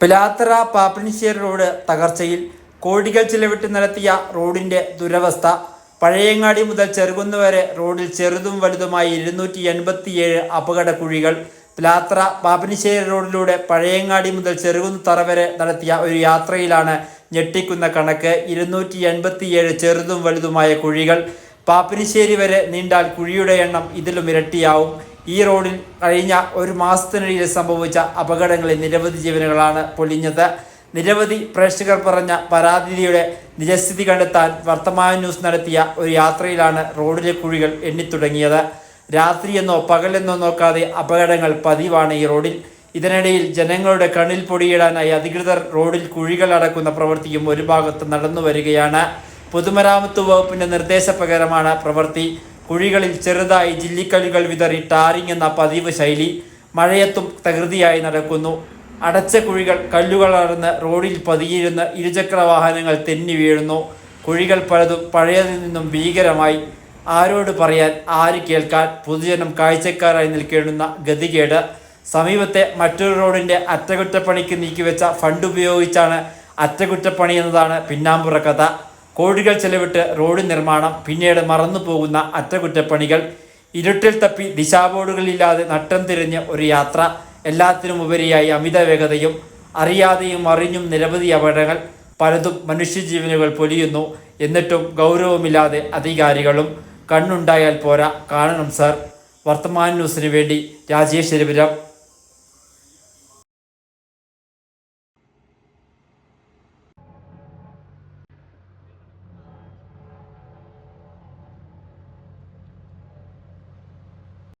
Pilathara Pappinisseri road തകർച്ചയിൽ കോടികൾ ചിലവിട്ട് നടത്തിയ റോഡിന്റെ ദുരവസ്ഥ. പഴയങ്ങാടി മുതൽ ചെറുകുന്ന് വരെ റോഡിൽ ചെറുതും വലുതുമായി ഇരുന്നൂറ്റി എൺപത്തിയേഴ് അപകട കുഴികൾ പിലാത്ര പാപ്പിനിശ്ശേരി റോഡിലൂടെ പഴയങ്ങാടി മുതൽ ചെറുകുന്ന് തറ വരെ നടത്തിയ ഒരു യാത്രയിലാണ് ഞെട്ടിക്കുന്ന കണക്ക്. ഇരുന്നൂറ്റി എൺപത്തിയേഴ് ചെറുതും വലുതുമായ കുഴികൾ. പാപ്പിനിശ്ശേരി വരെ നീണ്ടാൽ കുഴിയുടെ എണ്ണം ഇതിലും ഇരട്ടിയാവും. ഈ റോഡിൽ കഴിഞ്ഞ ഒരു മാസത്തിനിടയിൽ സംഭവിച്ച അപകടങ്ങളിൽ നിരവധി ജീവനുകളാണ് പൊലിഞ്ഞത്. നിരവധി പ്രേക്ഷകർ പറഞ്ഞ പരാതിയുടെ നിജസ്ഥിതി കണ്ടെത്താൻ വർത്തമാന ന്യൂസ് നടത്തിയ ഒരു യാത്രയിലാണ് റോഡിലെ കുഴികൾ എണ്ണിത്തുടങ്ങിയത്. രാത്രിയെന്നോ പകലെന്നോ നോക്കാതെ അപകടങ്ങൾ പതിവാണ് ഈ റോഡിൽ. ഇതിനിടയിൽ ജനങ്ങളുടെ കണ്ണിൽ പൊടിയിടാനായി അധികൃതർ റോഡിൽ കുഴികൾ അടക്കുന്ന പ്രവൃത്തിയും ഒരു ഭാഗത്ത് നടന്നു വരികയാണ് പൊതുമരാമത്ത് വകുപ്പിന്റെ നിർദ്ദേശപ്രകാരമാണ് പ്രവൃത്തി. കുഴികളിൽ ചെറുതായി ജില്ലിക്കല്ലുകൾ വിതറി ടാറിംഗ് എന്ന പതിവ് ശൈലി മഴയത്തും തകൃതിയായി നടക്കുന്നു. അടച്ച കുഴികൾ കല്ലുകൾ റോഡിൽ പതിയിരുന്ന് ഇരുചക്ര വാഹനങ്ങൾ തെന്നി വീഴുന്നു. കുഴികൾ പലതും പഴയതിൽ നിന്നും ഭീകരമായി. ആരോട് പറയാൻ ആര് കേൾക്കാൻ പൊതുജനം കാഴ്ചക്കാരായി നിൽക്കേണ്ടുന്ന ഗതികേട്. സമീപത്തെ മറ്റൊരു റോഡിന്റെ അറ്റകുറ്റപ്പണിക്ക് നീക്കിവെച്ച ഫണ്ട് ഉപയോഗിച്ചാണ് അറ്റകുറ്റപ്പണി എന്നതാണ് പിന്നാമ്പുറ കഥ. കോടികൾ ചെലവിട്ട് റോഡ് നിർമ്മാണം പിന്നീട് മറന്നു പോകുന്ന അറ്റകുറ്റപ്പണികൾ ഇരുട്ടിൽ തപ്പി ദിശാബോർഡുകളില്ലാതെ നട്ടം തിരിഞ്ഞ് ഒരു യാത്ര എല്ലാത്തിനും ഉപരിയായി അമിത വേഗതയും അറിയാതെയും അറിഞ്ഞും നിരവധി അപകടങ്ങൾ പലതും മനുഷ്യജീവനുകൾ പൊലിയുന്നു. എന്നിട്ടും ഗൗരവമില്ലാതെ അധികാരികളും കണ്ണുണ്ടായാൽ പോരാ. കാണണം സർ. വർത്തമാന ന്യൂസിന് വേണ്ടി രാജേഷ് രവിരം.